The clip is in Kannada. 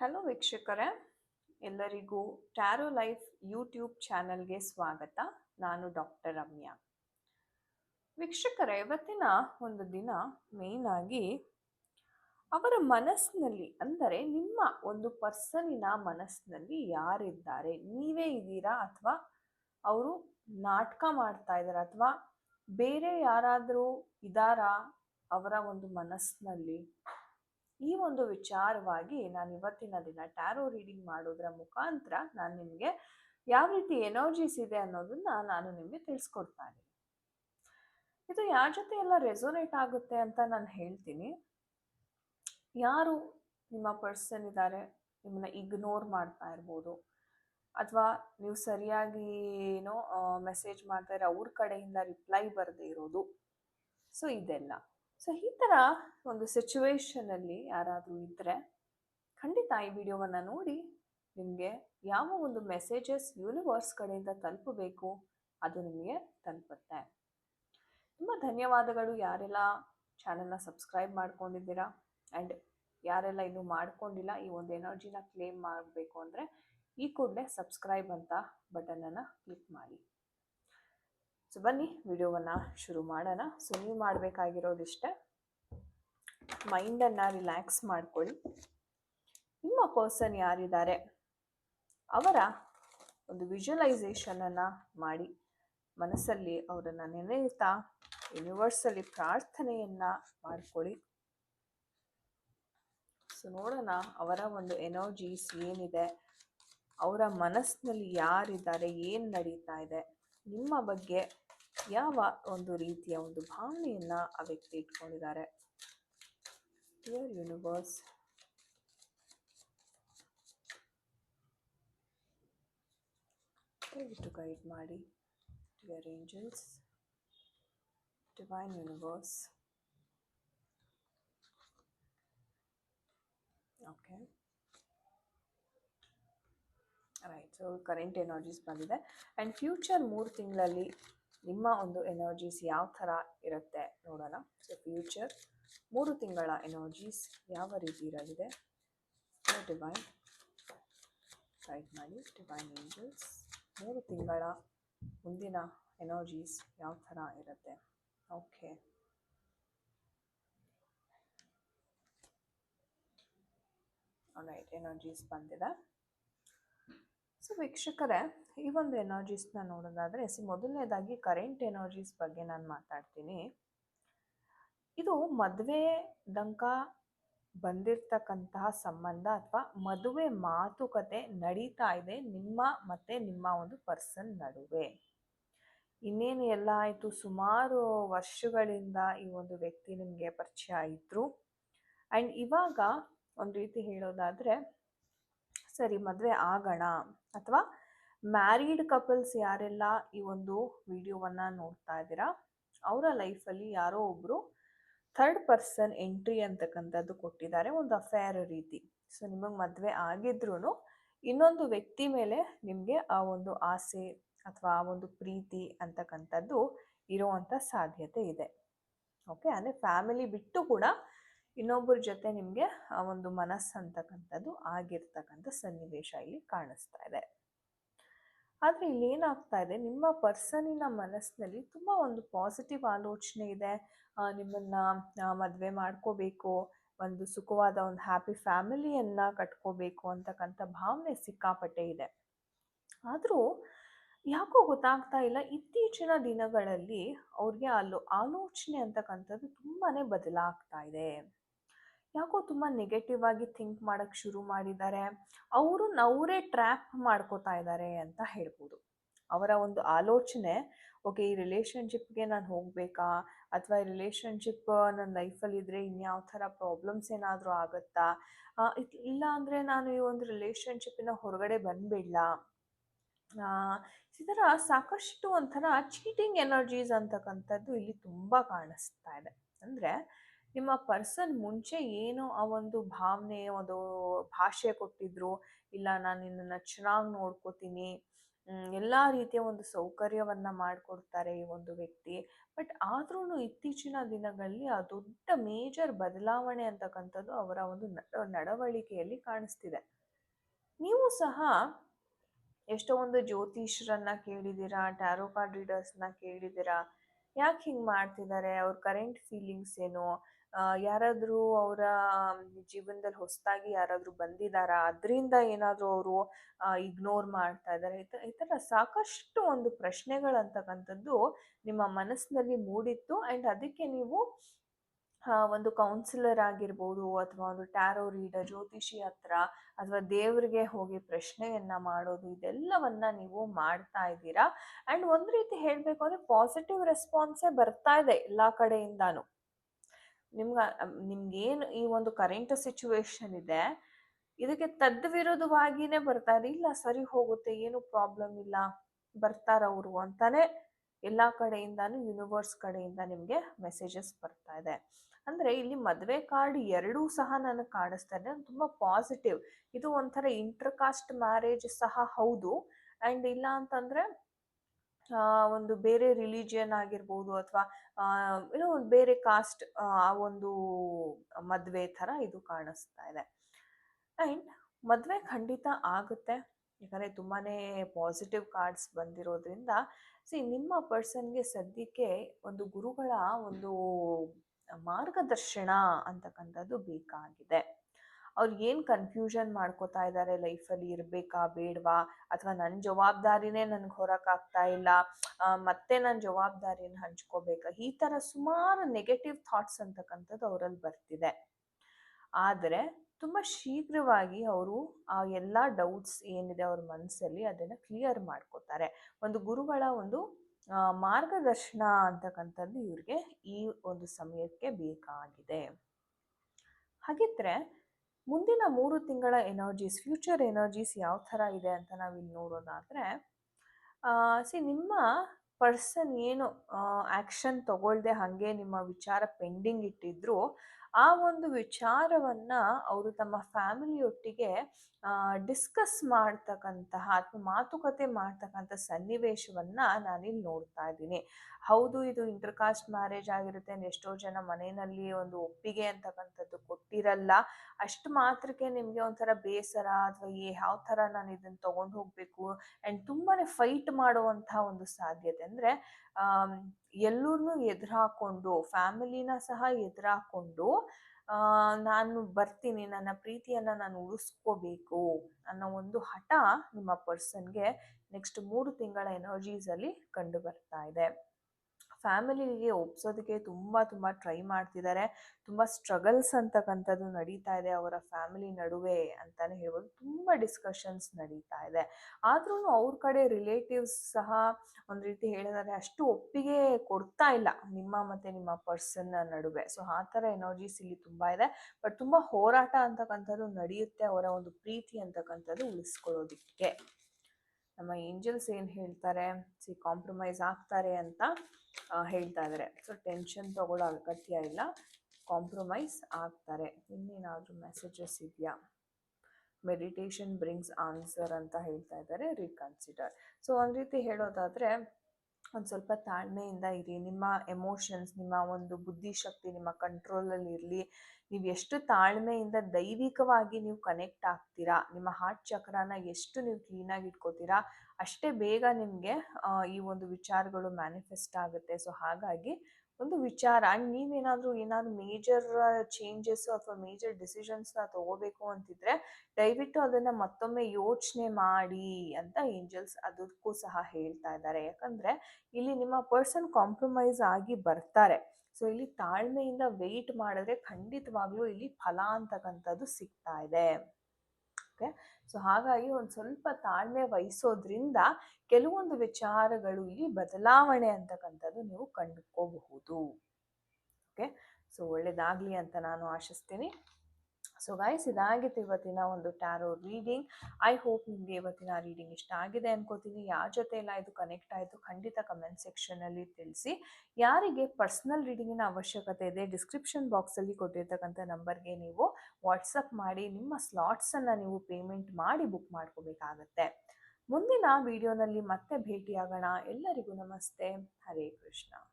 ಹಲೋ ವೀಕ್ಷಕರೇ, ಎಲ್ಲರಿಗೂ ಟ್ಯಾರೋ ಲೈಫ್ ಯೂಟ್ಯೂಬ್ ಚಾನಲ್ಗೆ ಸ್ವಾಗತ. ನಾನು ಡಾಕ್ಟರ್ ರಮ್ಯಾ. ವೀಕ್ಷಕರೇ, ಇವತ್ತಿನ ಒಂದು ದಿನ ಮೇನ್ ಆಗಿ ಅವರ ಮನಸ್ಸಿನಲ್ಲಿ, ಅಂದರೆ ನಿಮ್ಮ ಒಂದು ಪರ್ಸನಿನ ಮನಸ್ಸಿನಲ್ಲಿ ಯಾರಿದ್ದಾರೆ? ನೀವೇ ಇದ್ದೀರಾ ಅಥವಾ ಅವರು ನಾಟಕ ಮಾಡ್ತಾ ಇದ್ದಾರೆ ಅಥವಾ ಬೇರೆ ಯಾರಾದರೂ ಇದ್ದಾರಾ ಅವರ ಒಂದು ಮನಸ್ಸಿನಲ್ಲಿ? ಈ ಒಂದು ವಿಚಾರವಾಗಿ ನಾನು ಇವತ್ತಿನ ದಿನ ಟ್ಯಾರೋ ರೀಡಿಂಗ್ ಮಾಡೋದ್ರ ಮುಖಾಂತರ ನಾನು ನಿಮಗೆ ಯಾವ ರೀತಿ ಎನರ್ಜೀಸ್ ಇದೆ ಅನ್ನೋದನ್ನ ನಾನು ನಿಮಗೆ ತಿಳಿಸ್ಕೊಡ್ತಾ ಇದ್ದೀನಿ. ಇದು ಯಾರ ಜೊತೆ ಎಲ್ಲ ರೆಸೋನೇಟ್ ಆಗುತ್ತೆ ಅಂತ ನಾನು ಹೇಳ್ತೀನಿ. ಯಾರು ನಿಮ್ಮ ಪರ್ಸನ್ ಇದ್ದಾರೆ ನಿಮ್ಮನ್ನ ಇಗ್ನೋರ್ ಮಾಡ್ತಾ ಇರ್ಬೋದು, ಅಥವಾ ನೀವು ಸರಿಯಾಗಿ ಏನೋ ಮೆಸೇಜ್ ಮಾಡ್ತಾ ಇರೋ ಅವ್ರ ಕಡೆಯಿಂದ ರಿಪ್ಲೈ ಬರದೇ ಇರೋದು. ಸೊ, ಇದೆಲ್ಲ. ಸೊ ಈ ಥರ ಒಂದು ಸಿಚುವೇಶನಲ್ಲಿ ಯಾರಾದರೂ ಇದ್ದರೆ ಖಂಡಿತ ಈ ವಿಡಿಯೋವನ್ನು ನೋಡಿ ನಿಮಗೆ ಯಾವ ಒಂದು ಮೆಸೇಜಸ್ ಯೂನಿವರ್ಸ್ ಕಡೆಯಿಂದ ತಲುಪಬೇಕು ಅದು ನಿಮಗೆ ತಲುಪುತ್ತೆ. ತುಂಬ ಧನ್ಯವಾದಗಳು. ಯಾರೆಲ್ಲ ಚಾನಲ್ನ ಸಬ್ಸ್ಕ್ರೈಬ್ ಮಾಡ್ಕೊಂಡಿದ್ದೀರಾ ಆ್ಯಂಡ್ ಯಾರೆಲ್ಲ ಇನ್ನೂ ಮಾಡ್ಕೊಂಡಿಲ್ಲ, ಈ ಒಂದು ಎನರ್ಜಿನ ಕ್ಲೇಮ್ ಮಾಡಬೇಕು ಅಂದರೆ ಈ ಕೂಡಲೇ ಸಬ್ಸ್ಕ್ರೈಬ್ ಅಂತ ಬಟನನ್ನು ಕ್ಲಿಕ್ ಮಾಡಿ. ಸೊ ಬನ್ನಿ, ವಿಡಿಯೋವನ್ನು ಶುರು ಮಾಡೋಣ. ಸೊ ನೀವು ಮಾಡಬೇಕಾಗಿರೋದಿಷ್ಟೇ ಮೈಂಡನ್ನು ರಿಲ್ಯಾಕ್ಸ್ ಮಾಡ್ಕೊಳ್ಳಿ. ನಿಮ್ಮ ಪರ್ಸನ್ ಯಾರಿದ್ದಾರೆ, ಅವರ ಒಂದು ವಿಜುವಲೈಸೇಷನನ್ನು ಮಾಡಿ. ಮನಸ್ಸಲ್ಲಿ ಅವರನ್ನು ನೆನೆಯುತ್ತಾ ಯೂನಿವರ್ಸಲ್ಲಿ ಪ್ರಾರ್ಥನೆಯನ್ನು ಮಾಡ್ಕೊಳ್ಳಿ. ಸೊ ನೋಡೋಣ, ಅವರ ಒಂದು ಎನರ್ಜೀಸ್ ಏನಿದೆ, ಅವರ ಮನಸ್ಸಿನಲ್ಲಿ ಯಾರಿದ್ದಾರೆ, ಏನು ನಡೀತಾ ಇದೆ. ನಿಮ್ಮ ಬಗ್ಗೆ ಯಾವ ಒಂದು ರೀತಿಯ ಒಂದು ಭಾವನೆಯನ್ನು ಆ ವ್ಯಕ್ತಿ ಇಟ್ಕೊಂಡಿದ್ದಾರೆ? ಡಿಯರ್ ಯೂನಿವರ್ಸ್ ದಯವಿಟ್ಟು ಗೈಡ್ ಮಾಡಿ. Dear angels divine universe okay right so current energies ಬಂದಿದೆ. ಆ್ಯಂಡ್ ಫ್ಯೂಚರ್ ಮೂರು ತಿಂಗಳಲ್ಲಿ ನಿಮ್ಮ ಒಂದು ಎನರ್ಜೀಸ್ ಯಾವ ಥರ ಇರುತ್ತೆ ನೋಡೋಣ. ಸೊ ಫ್ಯೂಚರ್ ಮೂರು ತಿಂಗಳ ಎನರ್ಜೀಸ್ ಯಾವ ರೀತಿ ಇರಲಿದೆ ಡಿವೈನ್ ಗೈಡ್ ಮಾಡಿ ಡಿವೈನ್ ಏಂಜಲ್ಸ್ ಮೂರು ತಿಂಗಳ ಮುಂದಿನ ಎನರ್ಜೀಸ್ ಯಾವ ಥರ ಇರುತ್ತೆ? ಓಕೆ ರೈಟ್ ಎನರ್ಜೀಸ್ ಬಂದಿದೆ. ಸೊ ವೀಕ್ಷಕರೇ, ಈ ಒಂದು ಎನರ್ಜೀಸ್ನ ನೋಡೋದಾದರೆ, ಸಿ ಮೊದಲನೇದಾಗಿ ಕರೆಂಟ್ ಎನರ್ಜೀಸ್ ಬಗ್ಗೆ ನಾನು ಮಾತಾಡ್ತೀನಿ. ಇದು ಮದುವೆ ದಂಕ ಬಂದಿರತಕ್ಕಂತಹ ಸಂಬಂಧ ಅಥವಾ ಮದುವೆ ಮಾತುಕತೆ ನಡೀತಾ ಇದೆ ನಿಮ್ಮ ಮತ್ತು ನಿಮ್ಮ ಒಂದು ಪರ್ಸನ್ ನಡುವೆ. ಇನ್ನೇನು ಎಲ್ಲ ಆಯಿತು? ಸುಮಾರು ವರ್ಷಗಳಿಂದ ಈ ಒಂದು ವ್ಯಕ್ತಿ ನಿಮಗೆ ಪರಿಚಯ ಇದ್ದರು ಆ್ಯಂಡ್ ಇವಾಗ ಒಂದು ರೀತಿ ಹೇಳೋದಾದರೆ ಸರಿ ಮದುವೆ ಆಗೋಣ ಅಥವಾ ಮ್ಯಾರೀಡ್ ಕಪಲ್ಸ್ ಯಾರೆಲ್ಲ ಈ ಒಂದು ವಿಡಿಯೋವನ್ನು ನೋಡ್ತಾ ಇದ್ದೀರಾ, ಅವರ ಲೈಫಲ್ಲಿ ಯಾರೋ ಒಬ್ಬರು ಥರ್ಡ್ ಪರ್ಸನ್ ಎಂಟ್ರಿ ಅಂತಕ್ಕಂಥದ್ದು ಕೊಟ್ಟಿದ್ದಾರೆ, ಒಂದು ಅಫೇರ್ ರೀತಿ. ಸೊ, ನಿಮಗೆ ಮದುವೆ ಆಗಿದ್ರೂ ಇನ್ನೊಂದು ವ್ಯಕ್ತಿ ಮೇಲೆ ನಿಮಗೆ ಆ ಒಂದು ಆಸೆ ಅಥವಾ ಆ ಒಂದು ಪ್ರೀತಿ ಅಂತಕ್ಕಂಥದ್ದು ಇರೋವಂಥ ಸಾಧ್ಯತೆ ಇದೆ. ಓಕೆ, ಅಂದರೆ ಫ್ಯಾಮಿಲಿ ಬಿಟ್ಟು ಕೂಡ ಇನ್ನೊಬ್ಬರ ಜೊತೆ ನಿಮಗೆ, ಆ, ಒಂದು ಮನಸ್ಸು ಅಂತಕ್ಕಂಥದ್ದು ಆಗಿರ್ತಕ್ಕಂಥ ಸನ್ನಿವೇಶ ಇಲ್ಲಿ ಕಾಣಿಸ್ತಾ ಇದೆ. ಆದರೆ ಇಲ್ಲಿ ಏನಾಗ್ತಾ ಇದೆ, ನಿಮ್ಮ ಪರ್ಸನಿನ ಮನಸ್ಸಿನಲ್ಲಿ ತುಂಬ ಒಂದು ಪಾಸಿಟಿವ್ ಆಲೋಚನೆ ಇದೆ. ನಿಮ್ಮನ್ನು ಮದುವೆ ಮಾಡ್ಕೋಬೇಕು, ಒಂದು ಸುಖವಾದ ಒಂದು ಹ್ಯಾಪಿ ಫ್ಯಾಮಿಲಿಯನ್ನು ಕಟ್ಕೋಬೇಕು ಅಂತಕ್ಕಂಥ ಭಾವನೆ ಸಿಕ್ಕಾಪಟ್ಟೆ ಇದೆ. ಆದರೂ ಯಾಕೋ ಗೊತ್ತಾಗ್ತಾ ಇಲ್ಲ, ಇತ್ತೀಚಿನ ದಿನಗಳಲ್ಲಿ ಅವ್ರಿಗೆ ಅಲ್ಲೋ ಆಲೋಚನೆ ಅಂತಕ್ಕಂಥದ್ದು ತುಂಬಾ ಬದಲಾಗ್ತಾ ಇದೆ. ಯಾಕೋ ತುಂಬ ನೆಗೆಟಿವ್ ಆಗಿ ಥಿಂಕ್ ಮಾಡೋಕ್ಕೆ ಶುರು ಮಾಡಿದ್ದಾರೆ. ಅವರು ಅವರೇ ಟ್ರ್ಯಾಪ್ ಮಾಡ್ಕೋತಾ ಇದ್ದಾರೆ ಅಂತ ಹೇಳ್ಬೋದು. ಅವರ ಒಂದು ಆಲೋಚನೆ, ಓಕೆ, ಈ ರಿಲೇಷನ್ಶಿಪ್ಗೆ ನಾನು ಹೋಗಬೇಕಾ? ಅಥವಾ ಈ ರಿಲೇಷನ್ಶಿಪ್ ನನ್ನ ಲೈಫಲ್ಲಿ ಇದ್ದರೆ ಇನ್ಯಾವ ಥರ ಪ್ರಾಬ್ಲಮ್ಸ್ ಏನಾದರೂ ಆಗುತ್ತಾ? ಇಲ್ಲ ಅಂದರೆ ನಾನು ಈ ಒಂದು ರಿಲೇಷನ್ಶಿಪ್ಪಿನ ಹೊರಗಡೆ ಬಂದುಬಿಡ್ಲಾ. ಈ ಥರ ಸಾಕಷ್ಟು ಒಂಥರ ಚೀಟಿಂಗ್ ಎನರ್ಜೀಸ್ ಅಂತಕ್ಕಂಥದ್ದು ಇಲ್ಲಿ ತುಂಬ ಕಾಣಿಸ್ತಾ ಇದೆ. ಅಂದರೆ ನಿಮ್ಮ ಪರ್ಸನ್ ಮುಂಚೆ ಏನು ಆ ಒಂದು ಭಾವನೆ, ಒಂದು ಭಾಷೆ ಕೊಟ್ಟಿದ್ರು, ಇಲ್ಲ ನಾನು ನಿನ್ನನ್ನು ಚೆನ್ನಾಗಿ ನೋಡ್ಕೋತೀನಿ ಎಲ್ಲ ರೀತಿಯ ಒಂದು ಸೌಕರ್ಯವನ್ನ ಮಾಡಿಕೊಡ್ತಾರೆ ಈ ಒಂದು ವ್ಯಕ್ತಿ. ಬಟ್ ಆದ್ರೂ ಇತ್ತೀಚಿನ ದಿನಗಳಲ್ಲಿ ಆ ದೊಡ್ಡ ಮೇಜರ್ ಬದಲಾವಣೆ ಅಂತಕ್ಕಂಥದ್ದು ಅವರ ಒಂದು ನಡವಳಿಕೆಯಲ್ಲಿ ಕಾಣಿಸ್ತಿದೆ. ನೀವು ಸಹ ಎಷ್ಟೋ ಒಂದು ಜ್ಯೋತಿಷರನ್ನ ಕೇಳಿದ್ದೀರಾ ಟ್ಯಾರೋ ಕಾರ್ಡ್ ರೀಡರ್ಸ್ನ ಕೇಳಿದ್ದೀರಾ? ಯಾಕೆ ಹಿಂಗೆ ಮಾಡ್ತಿದ್ದಾರೆ? ಅವ್ರ ಕರೆಂಟ್ ಫೀಲಿಂಗ್ಸ್ ಏನು? ಯಾರಾದರೂ ಅವರ ಜೀವನದಲ್ಲಿ ಹೊಸದಾಗಿ ಯಾರಾದರೂ ಬಂದಿದ್ದಾರಾ ಅದರಿಂದ ಏನಾದರೂ ಅವರು ಇಗ್ನೋರ್ ಮಾಡ್ತಾ ಇದ್ದಾರೆ ಈ ಥರ ಸಾಕಷ್ಟು ಒಂದು ಪ್ರಶ್ನೆಗಳಂತಕ್ಕಂಥದ್ದು ನಿಮ್ಮ ಮನಸ್ಸಿನಲ್ಲಿ ಮೂಡಿತ್ತು. ಆ್ಯಂಡ್ ಅದಕ್ಕೆ ನೀವು ಒಂದು ಕೌನ್ಸಿಲರ್ ಆಗಿರ್ಬೋದು ಅಥವಾ ಒಂದು ಟ್ಯಾರೋ ರೀಡರ್ ಜ್ಯೋತಿಷಿ ಹತ್ರ ಅಥವಾ ದೇವರಿಗೆ ಹೋಗಿ ಪ್ರಶ್ನೆಯನ್ನ ಮಾಡೋದು, ಇದೆಲ್ಲವನ್ನ ನೀವು ಮಾಡ್ತಾ ಇದ್ದೀರಾ? ಆ್ಯಂಡ್ ಒಂದು ರೀತಿ ಹೇಳಬೇಕು ಅಂದರೆ ಪಾಸಿಟಿವ್ ರೆಸ್ಪಾನ್ಸೇ ಬರ್ತಾ ಇದೆ ಎಲ್ಲ ಕಡೆಯಿಂದಾನು. ನಿಮ್ಗೆ ನಿಮ್ಗೇನು ಈ ಒಂದು ಕರೆಂಟ್ ಸಿಚುವೇಶನ್ ಇದೆ, ಇದಕ್ಕೆ ತದ್ವಿರುದ್ಧವಾಗಿನೇ ಬರ್ತಾ ಇದೆ ಇಲ್ಲ, ಸರಿ ಹೋಗುತ್ತೆ, ಏನು ಪ್ರಾಬ್ಲಮ್ ಇಲ್ಲ, ಬರ್ತಾರ ಅವರು ಅಂತಾನೆ ಎಲ್ಲ ಕಡೆಯಿಂದಾನು ಯೂನಿವರ್ಸ್ ಕಡೆಯಿಂದ ನಿಮಗೆ ಮೆಸೇಜಸ್ ಬರ್ತಾ ಇದೆ. ಅಂದ್ರೆ ಇಲ್ಲಿ ಮದುವೆ ಕಾರ್ಡ್ ಎರಡೂ ಸಹ ನನಗೆ ಕಾಣಿಸ್ತಾ ಇದೆ ತುಂಬ ಪಾಸಿಟಿವ್ ಇದು ಒಂಥರ ಇಂಟರ್ ಕಾಸ್ಟ್ ಮ್ಯಾರೇಜ್ ಸಹ ಹೌದು. ಆ್ಯಂಡ್ ಇಲ್ಲ ಅಂತಂದ್ರೆ ಒಂದು ಬೇರೆ ರಿಲಿಜಿಯನ್ ಆಗಿರ್ಬೋದು ಅಥವಾ ಏನೋ ಒಂದು ಬೇರೆ ಕಾಸ್ಟ್, ಆ ಒಂದು ಮದುವೆ ಥರ ಇದು ಕಾಣಿಸ್ತಾ ಇದೆ. ಆ್ಯಂಡ್ ಮದುವೆ ಖಂಡಿತ ಆಗುತ್ತೆ. ಯಾಕಂದರೆ ತುಂಬಾ ಪಾಸಿಟಿವ್ ಕಾರ್ಡ್ಸ್ ಬಂದಿರೋದ್ರಿಂದ ಸಿ ನಿಮ್ಮ ಪರ್ಸನ್ಗೆ ಸದ್ಯಕ್ಕೆ ಒಂದು ಗುರುಗಳ ಒಂದು ಮಾರ್ಗದರ್ಶನ ಅಂತಕ್ಕಂಥದ್ದು ಬೇಕಾಗಿದೆ. ಅವ್ರು ಏನು ಕನ್ಫ್ಯೂಷನ್ ಮಾಡ್ಕೋತಾ ಇದ್ದಾರೆ ಲೈಫಲ್ಲಿ ಇರಬೇಕಾ ಬೇಡವಾ? ಅಥವಾ ನನ್ನ ಜವಾಬ್ದಾರಿನೇ ನನಗೆ ಹೊರಕಾಗ್ತಾ ಇಲ್ಲ. ಮತ್ತೆ ನನ್ನ ಜವಾಬ್ದಾರಿನ ಹಂಚ್ಕೋಬೇಕಾ? ಈ ಥರ ಸುಮಾರು ನೆಗೆಟಿವ್ ಥಾಟ್ಸ್ ಅಂತಕ್ಕಂಥದ್ದು ಅವರಲ್ಲಿ ಬರ್ತಿದೆ. ಆದರೆ ತುಂಬ ಶೀಘ್ರವಾಗಿ ಅವರು ಆ ಎಲ್ಲ ಡೌಟ್ಸ್ ಏನಿದೆ ಅವ್ರ ಮನಸ್ಸಲ್ಲಿ ಅದನ್ನು ಕ್ಲಿಯರ್ ಮಾಡ್ಕೋತಾರೆ. ಒಂದು ಗುರುಗಳ ಒಂದು ಮಾರ್ಗದರ್ಶನ ಅಂತಕ್ಕಂಥದ್ದು ಇವ್ರಿಗೆ ಈ ಒಂದು ಸಮಯಕ್ಕೆ ಬೇಕಾಗಿದೆ. ಹಾಗಿದ್ರೆ ಮುಂದಿನ ಮೂರು ತಿಂಗಳ ಎನರ್ಜೀಸ್, ಫ್ಯೂಚರ್ ಎನರ್ಜೀಸ್ ಯಾವ ಥರ ಇದೆ ಅಂತ ನಾವಿಲ್ಲಿ ನೋಡೋದಾದರೆ ಸಿ ನಿಮ್ಮ ಪರ್ಸನ್ ಏನು ಆ್ಯಕ್ಷನ್ ತಗೊಳ್ದೆ ಹಾಗೆ ನಿಮ್ಮ ವಿಚಾರ ಪೆಂಡಿಂಗ್ ಇಟ್ಟಿದ್ರು, ಆ ಒಂದು ವಿಚಾರವನ್ನು ಅವರು ತಮ್ಮ ಫ್ಯಾಮಿಲಿಯೊಟ್ಟಿಗೆ ಡಿಸ್ಕಸ್ ಮಾಡ್ತಕ್ಕಂತಹ ಅಥವಾ ಮಾತುಕತೆ ಮಾಡ್ತಕ್ಕಂಥ ಸನ್ನಿವೇಶವನ್ನು ನಾನಿಲ್ಲಿ ನೋಡ್ತಾ ಇದ್ದೀನಿ. ಹೌದು, ಇದು ಇಂಟರ್ಕಾಸ್ಟ್ ಮ್ಯಾರೇಜ್ ಆಗಿರುತ್ತೆ, ಎಷ್ಟೋ ಜನ ಮನೆಯಲ್ಲಿ ಒಂದು ಒಪ್ಪಿಗೆ ಅಂತಕ್ಕಂಥದ್ದು ಕೊಟ್ಟಿರಲ್ಲ ಅಷ್ಟು ಮಾತ್ರಕ್ಕೆ ನಿಮಗೆ ಒಂಥರ ಬೇಸರ ಅಥವಾ ಏ ಯಾವ ಥರ ನಾನು ಇದನ್ನು ತೊಗೊಂಡು ಹೋಗಬೇಕು ಆ್ಯಂಡ್ ತುಂಬಾ ಫೈಟ್ ಮಾಡುವಂಥ ಒಂದು ಸಾಧ್ಯತೆ. ಅಂದರೆ ಎಲ್ಲರನ್ನೂ ಎದುರಾಕೊಂಡು, ಫ್ಯಾಮಿಲಿನ ಸಹ ಎದುರಾಕೊಂಡು ನಾನು ಬರ್ತೀನಿ, ನನ್ನ ಪ್ರೀತಿಯನ್ನು ನಾನು ಉಳಿಸ್ಕೋಬೇಕು ಅನ್ನೋ ಒಂದು ಹಠ ನಿಮ್ಮ ಪರ್ಸನ್ಗೆ ನೆಕ್ಸ್ಟ್ ಮೂರು ತಿಂಗಳ ಎನರ್ಜೀಸಲ್ಲಿ ಕಂಡು ಬರ್ತಾ ಇದೆ. ಫ್ಯಾಮಿಲಿಗೆ ಒಪ್ಸೋದಕ್ಕೆ ತುಂಬ ತುಂಬ ಟ್ರೈ ಮಾಡ್ತಿದ್ದಾರೆ ತುಂಬ ಸ್ಟ್ರಗಲ್ಸ್ ಅಂತಕ್ಕಂಥದ್ದು ನಡೀತಾ ಇದೆ ಅವರ ಫ್ಯಾಮಿಲಿ ನಡುವೆ ಅಂತಲೇ ಹೇಳ್ಬೋದು. ತುಂಬ ಡಿಸ್ಕಷನ್ಸ್ ನಡೀತಾ ಇದೆ. ಆದ್ರೂ ಅವ್ರ ಕಡೆ ರಿಲೇಟಿವ್ಸ್ ಸಹ ಒಂದು ರೀತಿ ಹೇಳಿದ್ದಾರೆ ಅಷ್ಟು ಒಪ್ಪಿಗೆ ಕೊಡ್ತಾ ಇಲ್ಲ ನಿಮ್ಮ ಮತ್ತು ನಿಮ್ಮ ಪರ್ಸನ್ನ ನಡುವೆ. ಸೊ, ಆ ಥರ ಎನರ್ಜೀಸ್ ಇಲ್ಲಿ ತುಂಬ ಇದೆ. ಬಟ್ ತುಂಬ ಹೋರಾಟ ಅಂತಕ್ಕಂಥದ್ದು ನಡೆಯುತ್ತೆ ಅವರ ಒಂದು ಪ್ರೀತಿ ಅಂತಕ್ಕಂಥದ್ದು ಉಳಿಸ್ಕೊಳ್ಳೋದಕ್ಕೆ. ನಮ್ಮ ಏಂಜಲ್ಸ್ ಏನು ಹೇಳ್ತಾರೆ, ಸಿ ಕಾಂಪ್ರಮೈಸ್ ಆಗ್ತಾರೆ ಅಂತ ಹೇಳ್ತಾ ಇದ್ದಾರೆ ಸೊ, ಟೆನ್ಷನ್ ತಗೊಳ್ಳೋ ಅಗತ್ಯ ಇಲ್ಲ. ಕಾಂಪ್ರಮೈಸ್ ಆಗ್ತಾರೆ. ಇನ್ನೇನಾದರೂ ಮೆಸೇಜಸ್ ಇದೆಯಾ? ಮೆಡಿಟೇಷನ್ ಬ್ರಿಂಗ್ಸ್ ಆನ್ಸರ್ ಅಂತ ಹೇಳ್ತಾ ಇದ್ದಾರೆ ರೀಕನ್ಸಿಡರ್. ಸೊ, ಒಂದು ರೀತಿ ಹೇಳೋದಾದರೆ ಒಂದು ಸ್ವಲ್ಪ ತಾಳ್ಮೆಯಿಂದ ಇರಿ. ನಿಮ್ಮ ಎಮೋಷನ್ಸ್ ನಿಮ್ಮ ಒಂದು ಬುದ್ಧಿಶಕ್ತಿ ನಿಮ್ಮ ಕಂಟ್ರೋಲಲ್ಲಿ ಇರಲಿ. ನೀವು ಎಷ್ಟು ತಾಳ್ಮೆಯಿಂದ ದೈವಿಕವಾಗಿ ನೀವು ಕನೆಕ್ಟ್ ಆಗ್ತೀರಾ, ನಿಮ್ಮ ಹಾರ್ಟ್ ಚಕ್ರನ ಎಷ್ಟು ನೀವು ಕ್ಲೀನಾಗಿ ಇಟ್ಕೋತೀರಾ, ಅಷ್ಟೇ ಬೇಗ ನಿಮಗೆ ಈ ಒಂದು ವಿಚಾರಗಳು ಮ್ಯಾನಿಫೆಸ್ಟ್ ಆಗುತ್ತೆ. ಸೊ ಹಾಗಾಗಿ ಒಂದು ವಿಚಾರ. ಅಂಡ್ ನೀವೇನಾದರೂ ಏನಾದರೂ ಮೇಜರ್ ಚೇಂಜಸ್ ಅಥವಾ ಮೇಜರ್ ಡಿಸಿಷನ್ಸ್ನ ತಗೋಬೇಕು ಅಂತಿದ್ರೆ ದಯವಿಟ್ಟು ಅದನ್ನು ಮತ್ತೊಮ್ಮೆ ಯೋಚನೆ ಮಾಡಿ ಅಂತ ಏಂಜಲ್ಸ್ ಅದಕ್ಕೂ ಸಹ ಹೇಳ್ತಾ ಇದ್ದಾರೆ. ಯಾಕಂದರೆ ಇಲ್ಲಿ ನಿಮ್ಮ ಪರ್ಸನ್ ಕಾಂಪ್ರಮೈಸ್ ಆಗಿ ಬರ್ತಾರೆ. ಸೊ ಇಲ್ಲಿ ತಾಳ್ಮೆಯಿಂದ ವೆಯ್ಟ್ ಮಾಡಿದ್ರೆ ಖಂಡಿತವಾಗ್ಲೂ ಇಲ್ಲಿ ಫಲ ಅಂತಕ್ಕಂಥದ್ದು ಸಿಗ್ತಾ ಇದೆ. ಓಕೆ ಸೊ ಹಾಗಾಗಿ ಒಂದು ಸ್ವಲ್ಪ ತಾಳ್ಮೆ ವಹಿಸೋದ್ರಿಂದ ಕೆಲವೊಂದು ವಿಚಾರಗಳು ಇಲ್ಲಿ ಬದಲಾವಣೆ ಅಂತಕ್ಕಂಥದ್ದು ನೀವು ಕಂಡುಕೋಬಹುದು. ಓಕೆ ಸೊ ಒಳ್ಳೇದಾಗಲಿ ಅಂತ ನಾನು ಆಶಿಸ್ತೀನಿ. ಸೊ ಗೈಸ್ ಇದಾಗಿತ್ತು ಇವತ್ತಿನ ಒಂದು ಟ್ಯಾರೋ ರೀಡಿಂಗ್ ಐ ಹೋಪ್ ನಿಮಗೆ ಇವತ್ತಿನ ರೀಡಿಂಗ್ ಇಷ್ಟ ಆಗಿದೆ ಅನ್ಕೋತೀನಿ. ಯಾರ ಜೊತೆ ಎಲ್ಲ ಇದು ಕನೆಕ್ಟ್ ಆಯಿತು ಖಂಡಿತ ಕಮೆಂಟ್ ಸೆಕ್ಷನಲ್ಲಿ ತಿಳಿಸಿ. ಯಾರಿಗೆ ಪರ್ಸ್ನಲ್ ರೀಡಿಂಗಿನ ಅವಶ್ಯಕತೆ ಇದೆ ಡಿಸ್ಕ್ರಿಪ್ಷನ್ ಬಾಕ್ಸಲ್ಲಿ ಕೊಟ್ಟಿರ್ತಕ್ಕಂಥ ನಂಬರ್ಗೆ ನೀವು ವಾಟ್ಸಪ್ ಮಾಡಿ, ನಿಮ್ಮ ಸ್ಲಾಟ್ಸನ್ನು ನೀವು ಪೇಮೆಂಟ್ ಮಾಡಿ ಬುಕ್ ಮಾಡ್ಕೋಬೇಕಾಗತ್ತೆ. ಮುಂದಿನ ವಿಡಿಯೋನಲ್ಲಿ ಮತ್ತೆ ಭೇಟಿಯಾಗೋಣ. ಎಲ್ಲರಿಗೂ ನಮಸ್ತೆ. ಹರೇ ಕೃಷ್ಣ.